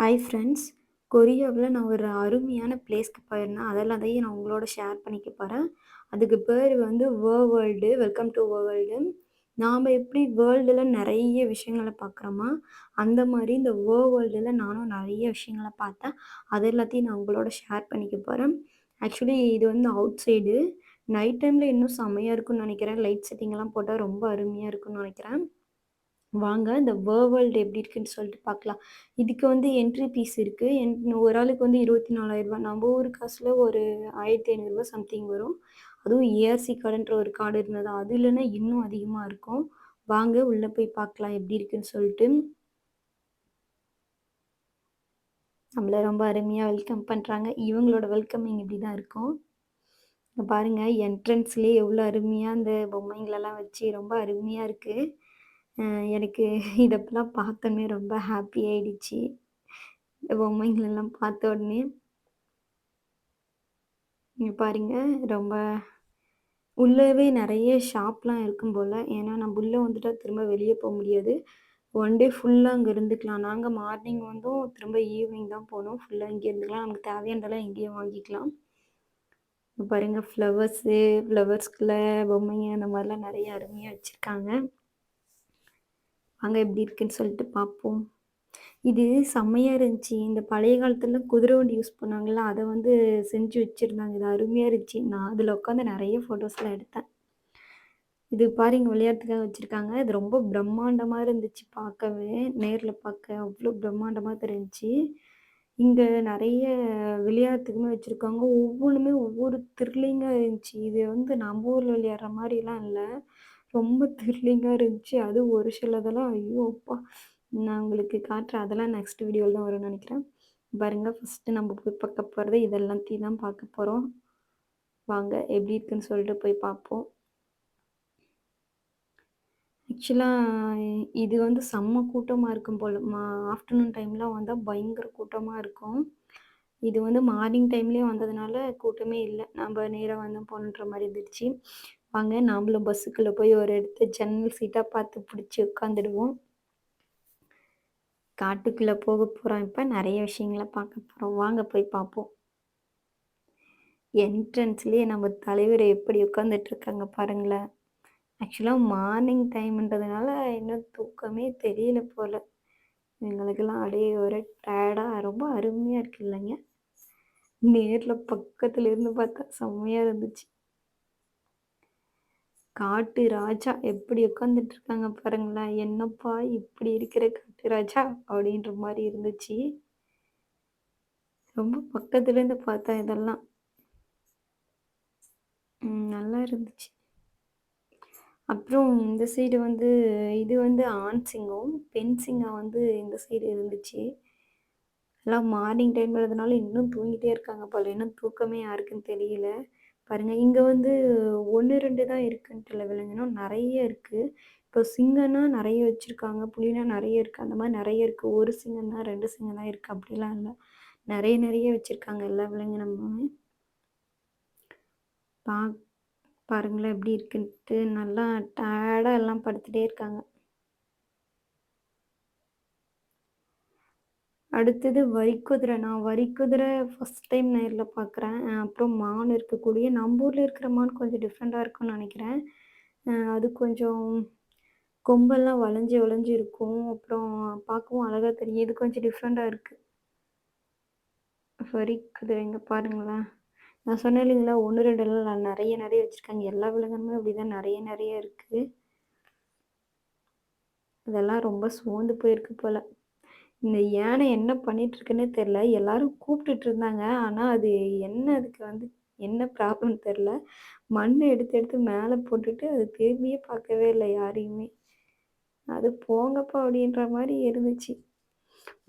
Hi friends கொரியாவில் நான் ஒரு அருமையான பிளேஸ்க்கு போயிருந்தேன். அதெல்லாம் தான் நான் உங்களோட ஷேர் பண்ணிக்க போகிறேன் அதுக்கு பேர் வந்து way world welcome to way world நாம் எப்படி வேர்ல்டில் நிறைய விஷயங்களை பார்க்குறோமா? அந்த மாதிரி இந்த வே வேர்ல்டில் நானும் நிறைய விஷயங்களை பார்த்தேன். அது எல்லாத்தையும் நான் உங்களோட ஷேர் பண்ணிக்க போகிறேன் ஆக்சுவலி இது வந்து அவுட் சைடு நைட் டைமில் இன்னும் செம்மையாக இருக்கும்னு நினைக்கிறேன். லைட் செட்டிங்லாம் போட்டால் ரொம்ப அருமையாக இருக்கும்னு நினைக்கிறேன். வாங்க இந்த வேர்ல்டு எப்படி இருக்குன்னு சொல்லிட்டு பார்க்கலாம். இதுக்கு வந்து என்ட்ரி பீஸ் இருக்குது என் ஒரு ஆளுக்கு வந்து இருபத்தி நாலாயிரரூபா நம்ம ஊர் காசில் ஒரு ஆயிரத்தி ஐநூறுரூவா சம்திங் வரும். அதுவும் ஏஆர்சி கார்டுன்ற ஒரு கார்டு இருந்தது? அது இல்லைன்னா இன்னும் அதிகமாக இருக்கும். வாங்க உள்ளே போய் பார்க்கலாம் எப்படி இருக்குன்னு சொல்லிட்டு. நம்மளை ரொம்ப அருமையாக வெல்கம் பண்ணுறாங்க இவங்களோட வெல்கமிங் இப்படி தான் இருக்கும் பாருங்கள் என்ட்ரன்ஸ்லேயே எவ்வளோ அருமையாக அந்த பொம்மைங்களெல்லாம் வச்சு ரொம்ப அருமையாக இருக்குது எனக்கு இதெல்லாம் பார்த்தோன்னே ரொம்ப ஹாப்பி ஆயிடுச்சு. இந்த பொம்மைங்களெல்லாம் பார்த்த உடனே இங்கே பாருங்க ரொம்ப உள்ளவே நிறைய ஷாப்லாம் இருக்கும் போல். ஏன்னா நம்ம உள்ளே வந்துட்டால் திரும்ப வெளியே போக முடியாது. ஒன் டே ஃபுல்லாக அங்கே இருந்துக்கலாம். நாங்கள் மார்னிங் வந்தோம் திரும்ப ஈவினிங் தான் போனோம். ஃபுல்லாக இங்கே இருந்துக்கலாம். நமக்கு தேவையானதெல்லாம் இங்கேயே வாங்கிக்கலாம். பாருங்கள் ஃப்ளவர்ஸு ஃப்ளவர்ஸ்குள்ளே பொம்மைங்க அந்த மாதிரிலாம் நிறைய அருமையாக வச்சுருக்காங்க. வாங்க எப்படி இருக்குன்னு சொல்லிட்டு பார்ப்போம். இது செம்மையாக இருந்துச்சு. இந்த பழைய காலத்துல குதிரை வண்டி யூஸ் பண்ணாங்கல்ல அதை வந்து செஞ்சு வச்சுருந்தாங்க. இது அருமையாக இருந்துச்சு. நான் அதில் உட்காந்து நிறைய ஃபோட்டோஸ்லாம் எடுத்தேன். இது பாருங்க விளையாட்டுக்காக வச்சுருக்காங்க. இது ரொம்ப பிரம்மாண்டமாக இருந்துச்சு பார்க்கவே. நேரில் பார்க்க அவ்வளோ பிரம்மாண்டமாக தெரிஞ்சிச்சு. இங்கே நிறைய விளையாட்டுக்குமே வச்சுருக்காங்க. ஒவ்வொன்றுமே ஒவ்வொரு த்ரில்லிங்காக இருந்துச்சு. இது வந்து நம்ம ஊரில் விளையாடுற மாதிரிலாம் இல்லை. ரொம்ப த்ரில்லிங்காக இருந்துச்சு. அது ஒரு சிலதெல்லாம் ஐயோ அப்பா. நான் உங்களுக்கு காட்டுறேன். அதெல்லாம் நெக்ஸ்ட் வீடியோவில் தான் வரும்னு நினைக்கிறேன். பாருங்க ஃபஸ்ட்டு நம்ம போய் பார்க்க போகிறது இதெல்லாத்தையும் தான் பார்க்க போகிறோம் வாங்க எப்படி இருக்குன்னு சொல்லிட்டு போய் பார்ப்போம். ஆக்சுவலாக இது வந்து செம்ம கூட்டமாக இருக்கும் போல். மா ஆஃப்டர்நூன் டைம்லாம் வந்தால் பயங்கர கூட்டமாக இருக்கும். இது வந்து மார்னிங் டைம்லேயே வந்ததுனால கூட்டமே இல்லை. நம்ம நேராக வந்து போகணுன்ற மாதிரி இருந்துச்சு. வாங்க நாமளும் பஸ்ஸுக்குள்ளே போய் ஒரு இடத்த ஜன்னல் சீட்டாக பார்த்து பிடிச்சி உட்காந்துடுவோம் காட்டுக்குள்ளே போக போகிறோம் இப்போ நிறைய விஷயங்களை பார்க்க போகிறோம் வாங்க போய் பார்ப்போம். என்ட்ரன்ஸ்லேயே நம்ம தலைவர் எப்படி உட்காந்துட்டு இருக்காங்க பாருங்களேன். ஆக்சுவலாக மார்னிங் டைம்ன்றதுனால இன்னும் தூக்கமே தெரியல போல். எங்களுக்கெல்லாம் அப்படியே ஒரு டயர்டாக ரொம்ப அருமையாக இருக்கு இல்லைங்க. நேரில் பக்கத்தில் இருந்து பார்த்தா செம்மையாக இருந்துச்சு. காட்டு ராஜா எப்படி உட்காந்துட்டு இருக்காங்க பாருங்களேன். என்னப்பா இப்படி இருக்கிற காட்டு ராஜா அப்படின்ற மாதிரி இருந்துச்சு. ரொம்ப பக்கத்துல இருந்து பார்த்தா இதெல்லாம். நல்லா இருந்துச்சு. அப்புறம் இந்த சைடு வந்து இது வந்து ஆண் சிங்கம் பெண் சிங்கம் வந்து இந்த சைடு இருந்துச்சு. எல்லாம் மார்னிங் டைம்ன்றதுனால இன்னும் தூங்கிட்டே இருக்காங்க போல. இன்னும் தூக்கமே யாருக்குன்னு தெரியல. பாருங்க இங்கே வந்து ஒன்று ரெண்டு தான் இருக்குன்ட்டு இல்லை விலங்கினம். நிறைய இருக்குது இப்போ சிங்கம்னா நிறைய வச்சுருக்காங்க புலினா நிறைய இருக்குது அந்த மாதிரி நிறைய இருக்குது ஒரு சிங்கம் தான் ரெண்டு சிங்கம் தான் இருக்குது அப்படிலாம் இல்லை. நிறைய நிறைய வச்சுருக்காங்க எல்லா விலங்கினமுமே. பா பாருங்களேன் எப்படி இருக்குன்ட்டு. நல்லா டயர்டாக எல்லாம் படுத்துகிட்டே இருக்காங்க. அடுத்தது வரிக்குதிரை நான் வரிக்குதிரை ஃபஸ்ட் டைம் நேரில் பார்க்குறேன் அப்புறம் மான் இருக்கக்கூடிய நம்ம ஊரில் இருக்கிற மான் கொஞ்சம் டிஃப்ரெண்ட்டாக இருக்கும்னு நினைக்கிறேன். அது கொஞ்சம் கொம்பெல்லாம் வளைஞ்சி வளைஞ்சு இருக்கும். அப்புறம் பார்க்கவும் அழகாக தெரியும். இது கொஞ்சம் டிஃப்ரெண்ட்டாக இருக்குது வரிக்குதிரைங்க பாருங்களேன். நான் சொன்னேன் இல்லைங்களா ஒன்று ரெண்டு இல்லை நிறைய நிறைய வச்சுருக்காங்க. எல்லா விலங்குமே அப்படி தான் நிறைய நிறைய இருக்குது இதெல்லாம் ரொம்ப சோர்ந்து போயிருக்கு போல். இந்த யானை என்ன பண்ணிட்டு இருக்குன்னே தெரில. எல்லாரும் கூப்பிட்டுட்டு இருந்தாங்க. ஆனால் அது என்ன அதுக்கு வந்து என்ன ப்ராப்ளம் தெரில. மண்ணை எடுத்து எடுத்து மேலே போட்டுட்டு அது திரும்பியே பார்க்கவே இல்லை யாரையுமே. அது போங்கப்பா அப்படின்ற மாதிரி இருந்துச்சு.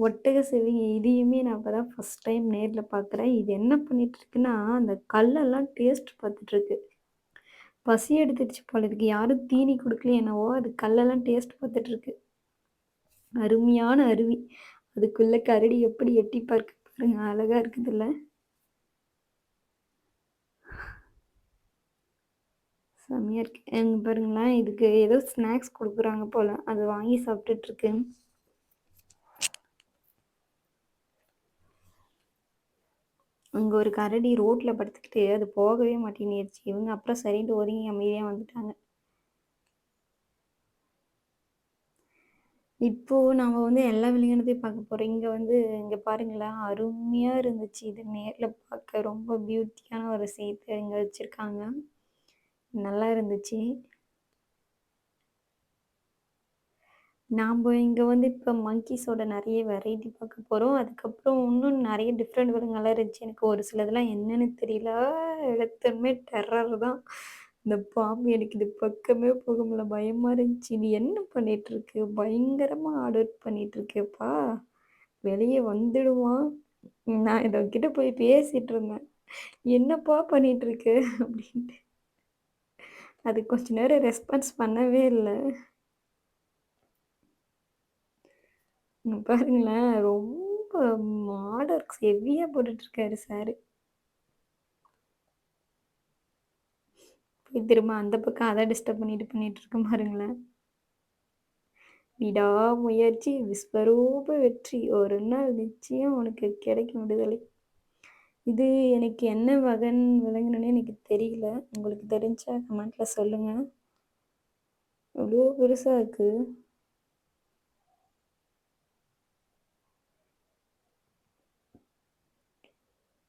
ஒட்டக செவிங்க இதையுமே நான் இப்போ தான் ஃபஸ்ட் டைம் நேரில் பார்க்குறேன் இது என்ன பண்ணிட்டு இருக்குன்னா அந்த கல்லெல்லாம் டேஸ்ட் பார்த்துட்டு இருக்கு பசி எடுத்துடுச்சு போல இருக்கு. யாரும் தீனி கொடுக்கல என்னவோ அது கல்லெல்லாம் டேஸ்ட் பார்த்துட்டு இருக்கு அருமையான அருவி. அதுக்குள்ள கரடி எப்படி எட்டி பார்க்க பாருங்க அழகா இருக்குதுல்ல. செம்மையா இருக்கு. எங்க பாருங்களேன் இதுக்கு ஏதோ ஸ்நாக்ஸ் கொடுக்குறாங்க போல. அது வாங்கி சாப்பிட்டுட்டு இருக்கு. அங்கே ஒரு கரடி ரோட்டில் படுத்துக்கிட்டு அது போகவே மாட்டேன்னிடுச்சு. இவங்க அப்புறம் சரின்ட்டு ஒதுங்கி அமைதியாக வந்துட்டாங்க. இப்போ நாம வந்து எல்லா விலங்கினத்தையும் பார்க்க போறோம். இங்க வந்து இங்க பாருங்களேன், அருமையா இருந்துச்சு. இது நேர்ல பார்க்க ரொம்ப பியூட்டியான ஒரு சேர்த்து இங்க வச்சிருக்காங்க. நல்லா இருந்துச்சு. நாம்ப இங்கே வந்து இப்போ மங்கீஸோட நிறைய வெரைட்டி பார்க்க போகிறோம் அதுக்கப்புறம் இன்னும் நிறைய டிஃப்ரெண்ட் விலங்குகள்லாம் இருந்துச்சு. எனக்கு ஒரு சிலதெல்லாம் என்னன்னு தெரியல. எழுத்துமே டெரர் தான். இந்த பாம்பு எனக்கு இது பக்கமே போக முடியல. பயமாக இருந்துச்சு. "நீ என்ன பண்ணிட்டுருக்கு? பயங்கரமாக ஆர்டர் ஒர்க் பண்ணிட்டுருக்கேப்பா. வெளியே வந்துடுவான்." நான் இதக்கிட்ட போய் பேசிட்டு இருந்தேன். "என்னப்பா பண்ணிட்டுருக்க?" அப்படின்ட்டு. அது கொஞ்ச நேரம் ரெஸ்பான்ஸ் பண்ணவே இல்லை பாருங்களேன், ரொம்ப ஹார்ட் ஹெவியாக போட்டுட்ருக்காரு சாரு. போய் திரும்ப அந்த பக்கம் அதை டிஸ்டர்ப் பண்ணிட்டு பண்ணிட்டுருக்கேன் பாருங்களேன். விடாமுயற்சி விஸ்வரூப வெற்றி. ஒரு நாள் நிச்சயம் உனக்கு கிடைக்கும் விடுதலை. இது எனக்கு என்ன வகன் விளங்கணும்னு எனக்கு தெரியல. உங்களுக்கு தெரிஞ்சா கமெண்ட்ல சொல்லுங்க. அவ்வளோ பெருசா இருக்கு.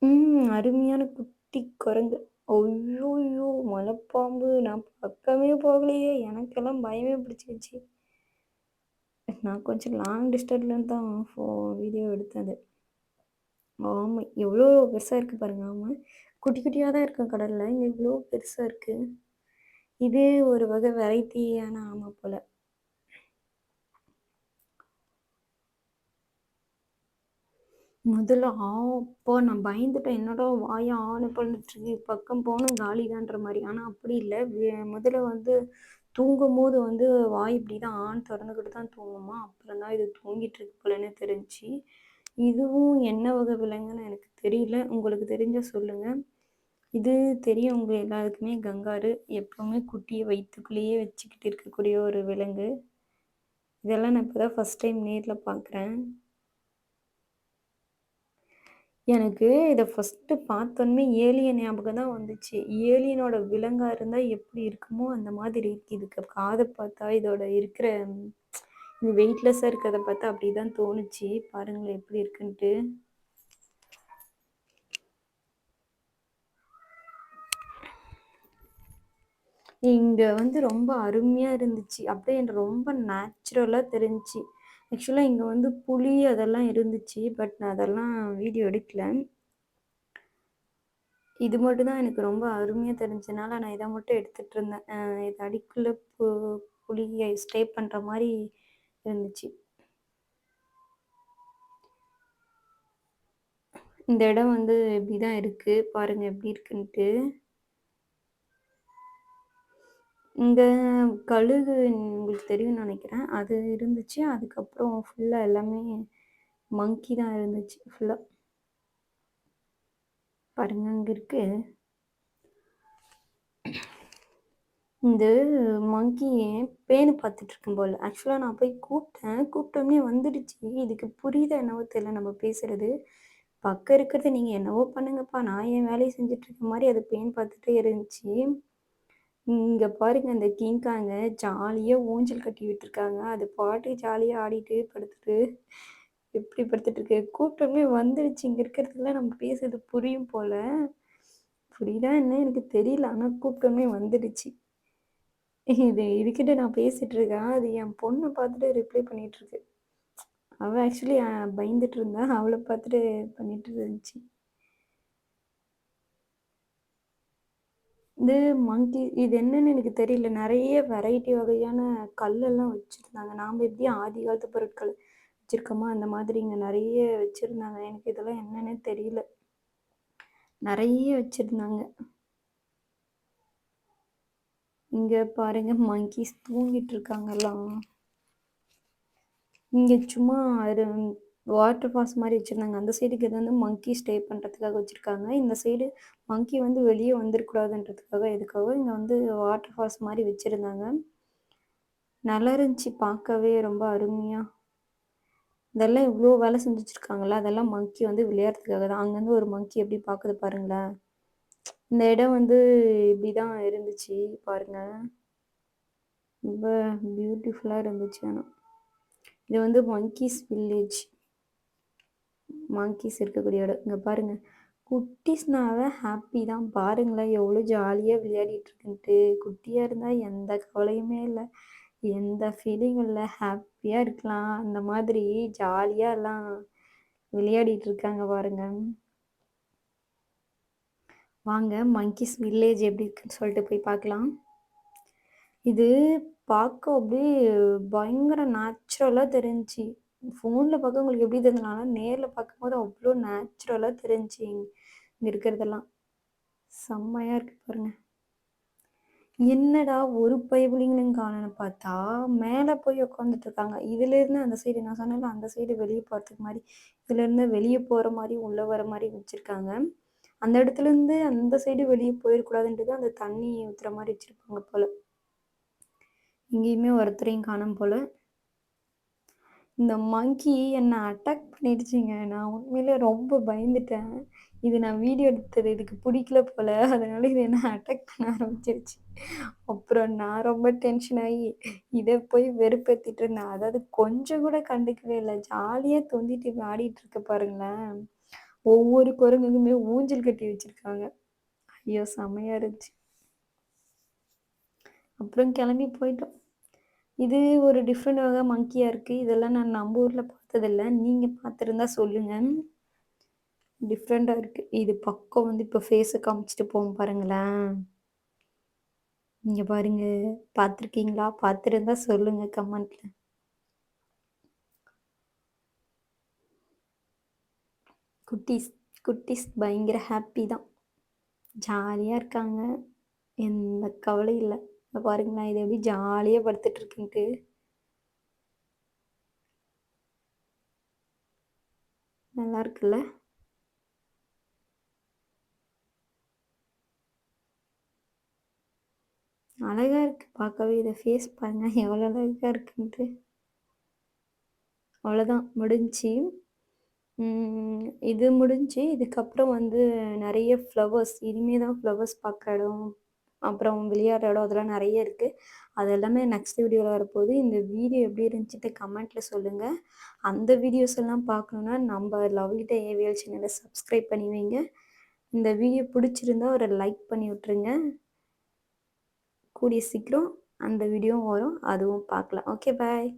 ம். அருமையான குட்டி குரங்கு. ஐய்யய்யோ! மலைப்பாம்பு. நான் பக்கமே போகலையே! எனக்கெல்லாம் பயமே பிடிச்சிருச்சு. நான் கொஞ்சம் லாங் டிஸ்டன்ஸ்லேருந்து தான் ஃபோ வீடியோ எடுத்தது. ஆமாம் எவ்வளோ பெருசாக இருக்குது பாருங்க. ஆமாம் குட்டி குட்டியாக தான் இருக்கும் கடலில் இங்கே இவ்வளோ பெருசாக இருக்குது இது ஒரு வகை வெரைட்டியான ஆமை போல் முதல்ல ஆ அப்பா! நான் பயந்துட்டேன். என்னடா வாய ஆன்னு பண்ணிட்டுருக்கு பக்கம் போகணும் காலிதான்ற மாதிரி ஆனால் அப்படி இல்லை வே முதல்ல வந்து தூங்கும்போது வந்து வாய் இப்படி தான் ஆண் திறந்துக்கிட்டு தான் தூங்குமா. அப்புறம் தான் இது தூங்கிட்டு இருக்கு போலன்னு தெரிஞ்சுச்சு. இதுவும் என்ன வகை விலங்குன்னு எனக்கு தெரியல. உங்களுக்கு தெரிஞ்ச சொல்லுங்கள் இது தெரியும் எல்லாருக்குமே கங்காரு. எப்பவுமே குட்டியை வயிற்றுக்குள்ளேயே வச்சுக்கிட்டு இருக்கக்கூடிய ஒரு விலங்கு. இதெல்லாம் நான் இப்போ தான் ஃபர்ஸ்ட் டைம் நேரில் பார்க்குறேன். எனக்கு இத ஃபர்ஸ்ட்டு பார்த்தோனமே ஏலியன் ஞாபகம் தான் வந்துச்சு. ஏலியனோட விலங்கா இருந்தா எப்படி இருக்குமோ, அந்த மாதிரி இருக்கு. இதுக்கு காத பார்த்தா, இதோட இருக்கிற வெயிட்லெஸ்ஸாக வெயிட்லெஸ்ஸா இருக்கிறத பார்த்தா அப்படிதான் தோணுச்சு. பாருங்களேன் எப்படி இருக்குன்ட்டு. இங்க வந்து ரொம்ப அருமையா இருந்துச்சு. அப்படியே எனக்கு ரொம்ப நேச்சுரலா தெரிஞ்சுச்சு. ஆக்சுவலாக இங்கே வந்து புளி அதெல்லாம் இருந்துச்சு. பட் நான் அதெல்லாம் வீடியோ எடுக்கல. இது மட்டும் தான் எனக்கு ரொம்ப அருமையாக தெரிஞ்சனால, நான் இதை மட்டும் எடுத்துகிட்டு இருந்தேன். இது அடிக்குள்ளே பு புளியை ஸ்டே பண்ணுற மாதிரி இருந்துச்சு. இந்த இடம் வந்து இப்படி தான் இருக்குது பாருங்கள் எப்படி இருக்குன்ட்டு. இந்த கழுகு உங்களுக்கு தெரியும்னு நினைக்கிறேன் அது இருந்துச்சு. அதுக்கப்புறம் ஃபுல்லாக எல்லாமே மங்கி தான் இருந்துச்சு ஃபுல்லாக பாருங்க அங்கே இருக்கு. இந்த மங்கியை பேனு பார்த்துட்டு இருக்கும் போல் ஆக்சுவலாக நான் போய் கூப்பிட்டேன். கூப்பிட்டோனே வந்துடுச்சு. இதுக்கு புரியுதா என்னவோ தெரியல நம்ம பேசுறது. பக்கம் இருக்கிறத நீங்கள் என்னவோ பண்ணுங்கப்பா. நான் என் வேலையை செஞ்சுட்டு இருக்க மாதிரி அது பேன் பார்த்துட்டே இருந்துச்சு. இங்க பாருங்க அந்த கிங்காங்க ஜாலியா ஊஞ்சல் கட்டி விட்டுருக்காங்க. அது பாட்டு ஜாலியா ஆடிட்டு, படுத்துட்டு எப்படி படுத்துட்டு இருக்கு. கூப்பிட்டோனே வந்துடுச்சு. இங்க இருக்கிறதுக்குலாம் நம்ம பேசுறது புரியும் போல. புரியுதா என்ன எனக்கு தெரியல. ஆனா கூட்டமே வந்துடுச்சு. இது இதுக்கிட்ட நான் பேசிட்டு இருக்கேன். அது என் பொண்ணை பார்த்துட்டு ரிப்ளை பண்ணிட்டுருக்கு. அவ ஆக்சுவலி பயந்துட்டு இருந்தா. அவளை பார்த்துட்டு பண்ணிட்டு இருந்துச்சு. இது மங்கி இது என்னன்னு எனக்கு தெரியல. நிறைய வெரைட்டி வகையான கல்லெல்லாம் வச்சிருந்தாங்க. நாம எப்படி ஆதி காலத்து பொருட்கள் வச்சிருக்கோமோ, அந்த மாதிரி இங்க நிறைய வச்சிருந்தாங்க. எனக்கு இதெல்லாம் என்னன்னே தெரியல. நிறைய வச்சிருந்தாங்க. இங்க பாருங்க மங்கீஸ் தூங்கிட்டு இருக்காங்கலாம். இங்க சும்மா வாட்டர் ஃபால்ஸ் மாதிரி வச்சிருந்தாங்க. அந்த சைடுக்கு இது வந்து மங்கி ஸ்டே பண்ணுறதுக்காக வச்சுருக்காங்க இந்த சைடு மங்கி வந்து வெளியே வந்துரக்கூடாதுன்றதுக்காக எதுக்காக இங்கே வந்து வாட்டர் ஃபால்ஸ் மாதிரி வச்சுருந்தாங்க நல்லா இருந்துச்சு பார்க்கவே ரொம்ப அருமையாக இதெல்லாம் இவ்வளோ வேலை செஞ்சு வச்சுருக்காங்களா அதெல்லாம் மங்கி வந்து விளையாடுறதுக்காக தான். அங்கேருந்து ஒரு மங்கி எப்படி பார்க்குது பாருங்களேன். இந்த இடம் வந்து இப்படி தான் இருந்துச்சு பாருங்கள் ரொம்ப பியூட்டிஃபுல்லாக இருந்துச்சு ஆனால் இது வந்து மங்கீஸ் வில்லேஜ். மங்கீஸ் இருக்கக்கூடிய இடம். இங்கே பாருங்கள் குட்டீஸ்னாவே ஹாப்பி தான். பாருங்களேன் எவ்வளோ ஜாலியாக விளையாடிட்டு இருக்குன்ட்டு. இருந்தால் எந்த கவலையுமே இல்லை எந்த ஃபீலிங்கும் இல்லை ஹாப்பியாக இருக்கலாம். அந்த மாதிரி ஜாலியாக எல்லாம் விளையாடிட்டு இருக்காங்க பாருங்க. வாங்க மங்கீஸ் வில்லேஜ் எப்படி இருக்குன்னு சொல்லிட்டு போய் பார்க்கலாம். இது பார்க்க அப்படியே பயங்கர நேச்சுரலாக தெரிஞ்சுச்சு. ஃபோனில் பார்க்க உங்களுக்கு எப்படி தெரிஞ்சதுனா, நேரில் பார்க்கும்போது அவ்வளோ நேச்சுரலாக தெரிஞ்சு இங்கே இருக்கிறதெல்லாம். செம்மையாக இருக்கு பாருங்க. என்னடா ஒரு பயபுள்ளைங்களையும் காணன்னு பார்த்தா, மேலே போய் உட்காந்துட்டு இருக்காங்க. இதுலேருந்து அந்த சைடு நான் சொன்னேன்ல, அந்த சைடு வெளியே போகிறதுக்கு மாதிரி இதுலேருந்து வெளியே போகிற மாதிரி உள்ளே வர மாதிரி வச்சுருக்காங்க அந்த இடத்துலேருந்து அந்த சைடு வெளியே போயிடக்கூடாதுன்றது அந்த தண்ணி ஊற்றுற மாதிரி வச்சுருப்பாங்க போல் இங்கேயுமே ஒருத்தரையும் காணும் போல் இந்த மங்கி என்னை அட்டாக் பண்ணிடுச்சிங்க நான் உண்மையிலே ரொம்ப பயந்துட்டேன். இது நான் வீடியோ எடுத்தது இதுக்கு பிடிக்கல போல. அதனால இது என்ன அட்டாக் பண்ண ஆரம்பிச்சிருச்சு. அப்புறம் நான் ரொம்ப டென்ஷன் ஆகி, இத போய் வெறுப்பேத்திட்டு இருந்தேன். அதாவது கொஞ்சம் கூட கண்டுக்கவே இல்ல. ஜாலியா தொந்திட்டு ஆடிட்டு இருக்கு பாருங்களேன். ஒவ்வொரு குரங்குக்குமே ஊஞ்சல் கட்டி வச்சிருக்காங்க. ஐயோ! செமையாக இருந்துச்சு. அப்புறம் கிளம்பி போயிட்டோம். இது ஒரு டிஃப்ரெண்ட் வகை மங்கியாக இருக்குது இதெல்லாம் நான் நம்ம ஊரில் பார்த்ததில்ல. நீங்கள் பார்த்துருந்தா சொல்லுங்கள் டிஃப்ரெண்ட்டாக இருக்குது இது பக்கம் வந்து இப்போ ஃபேஸை காமிச்சிட்டு போவோம் பாருங்களேன். நீங்கள் பாருங்கள் பார்த்துருக்கீங்களா? பார்த்துருந்தா சொல்லுங்கள் கமெண்ட்டில் குட்டீஸ் குட்டீஸ் பயங்கர ஹாப்பி தான். ஜாலியாக இருக்காங்க. எந்த கவலையும் இல்லை இந்த பாருங்க நான் இது எப்படி ஜாலியாக படுத்துட்டு இருக்குன்ட்டு. நல்லா இருக்குல்ல? அழகா இருக்கு பார்க்கவே. இதை ஃபேஸ் பாருங்க எவ்வளோ அழகா இருக்குன்ட்டு. அவ்வளோதான் முடிஞ்சு இது முடிஞ்சு. இதுக்கப்புறம் வந்து நிறைய ஃப்ளவர்ஸ் இனிமே தான் ஃப்ளவர்ஸ் பார்க்க இடம், அப்புறம் விளையாடுற இடம் அதெல்லாம் நிறைய இருக்குது அது எல்லாமே நெக்ஸ்ட் வீடியோவில் வரப்போகுது. இந்த வீடியோ எப்படி இருந்துச்சுட்டு கமெண்ட்டில் சொல்லுங்கள் அந்த வீடியோஸ் எல்லாம் பார்க்கணுன்னா நம்ம லவ்லி டே ஏவிஎல் சேனல சப்ஸ்கிரைப் பண்ணி வைங்க. இந்த வீடியோ பிடிச்சிருந்தா ஒரு லைக் பண்ணி விட்ருங்க கூடிய சீக்கிரம் அந்த வீடியோவும் வரும். அதுவும் பார்க்கலாம். Okay bye.